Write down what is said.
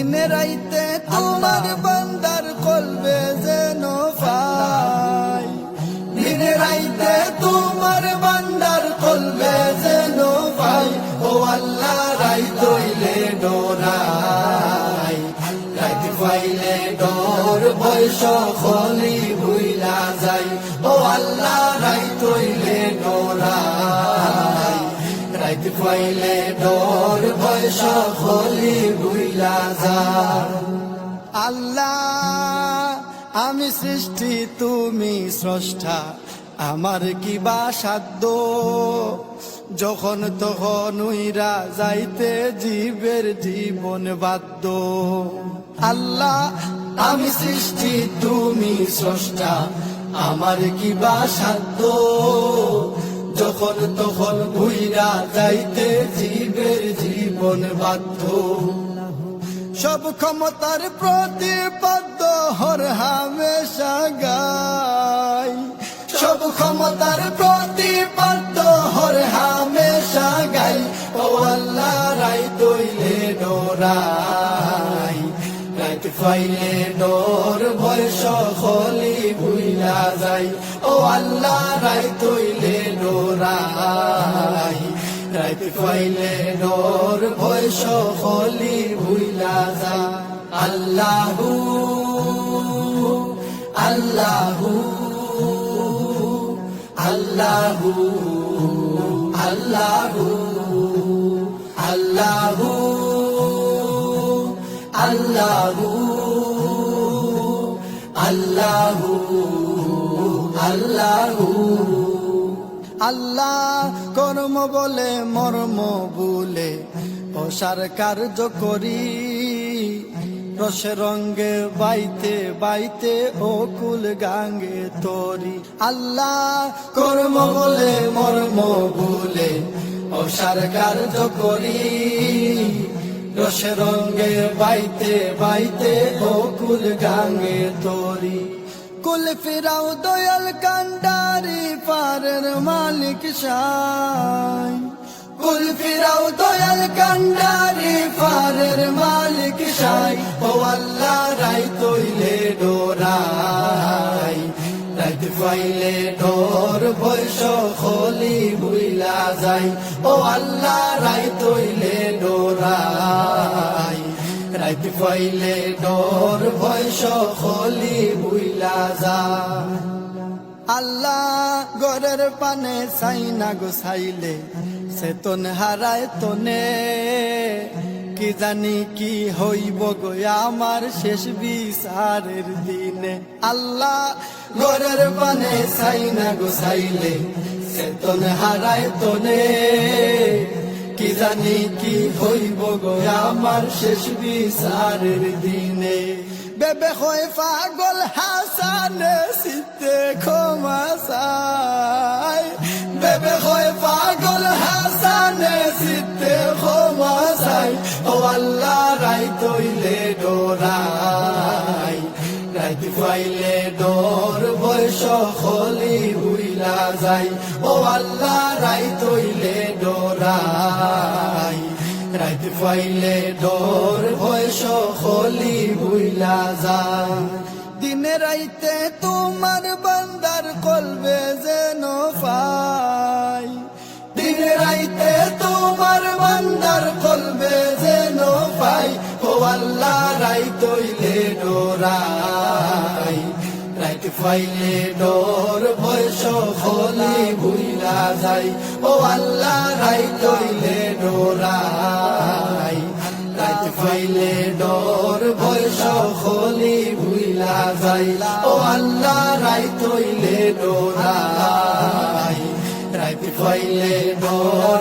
দিনে রাইতে তোমার বান্দার কলবে যেন পাই। দিনে রাইতে তোমার বান্দার কলবে যেন পাই। ও আল্লাহ রাই তৈলে ডোরাই। রাইতে পাইলে ডোর বয়স খলি ভুইলা যাই ও আল্লাহ রাই তৈলে ডোরাই। রাইতে পাইলে ডোর বয়স খলি ভুইলা যায় আল্লাহ, আমি সৃষ্টি, তুমি স্রষ্টা, আমার কি বা সাধ্য? যখন তখন উইরা যাইতে জীবের জীবন বাধ্য। আল্লাহ, আমি সৃষ্টি, তুমি স্রষ্টা, আমার কি বা সাধ্য? যখন তখন উইরা যাইতে জীবের জীবন বাধ্য। সব ক্ষমতার প্রতিপদ্য হর হামেশা গাই সব ক্ষমতার প্রতিপদ্য হর হামেশা গাই ও আল্লাহ রাই তৈলে ডোরাই। রাইত ফাইলে ডোর, ভয় সকলি ভুইলা যাই ও আল্লাহ রাই তৈলে ডোরাই রাইত ফাইলে ডোর ভয় সকলি ভুইলা যায় আল্লাহু আল্লাহু আল্লাহু আল্লাহু আল্লাহু আল্লাহু আল্লাহু আল্লাহু। আল্লাহ কর্ম বলে, মর্ম বলে, অসার কার্য করি। রসে রঙ্গে বাইতে বাইতে ও কুল গাঙ্গে তরি। আল্লাহ কর্ম বলে, মর্ম বলে, অসার কার্য করি। রসে রঙ্গে বাইতে বাইতে ও কুল গাঙ্গে তরি। কুল ফিরাও দয়াল কান্ডারি, পারের মালিক সাই। কুল ফিরাও দয়াল কান্ডারি, পারের মালিক সাই। ও আল্লাহ রাই তৈলে ডোরাই। রাইত ফাইলে ডোর বৈশ খলি বুইলা যাই। ও আল্লাহ রাই তৈলে ডোরাই। রাইত ফাইলে ডোর বৈশ খলি বুইলা যায় আল্লাহ গরের পানে সাইনা গোসাইলে চেতন হারায় তনে। কি জানি কি হইব গো আমার শেষ বিচারের দিনে। আল্লাহ গরের পানে সাইনা গোসাইলে চেতন হারায় তনে। কি জানি কি হইব গো আমার শেষ বিচারের দিনে। বেবে হয় পাগল হাসানে সিতে ক্ষমা চাই। বেবে হয় পাগল হাসানে সিতে ক্ষমা চাই। ও আল্লাহ রাই তৈলে ডোরাই। রাইত ফাইলে ডোর, বয়স খলি হুইলা যাই। ও আল্লাহ রাই তৈলে ডোরাই। ফাইলে ডোর বয়স সকলি হুইলা যা দিনে রাইতে তোমার বান্দার কলবে যেন পাই ফাইলে ডোর বয়স খলি ভুইলা যাই। ও আল্লাহ রাই তৈলে ডোরাই। রাইত ফাইলে ডোর বয়স খলি ভুইলা যাই। ও আল্লাহ রাই তৈলে ডোরাই। রাইত ফাইলে ডোর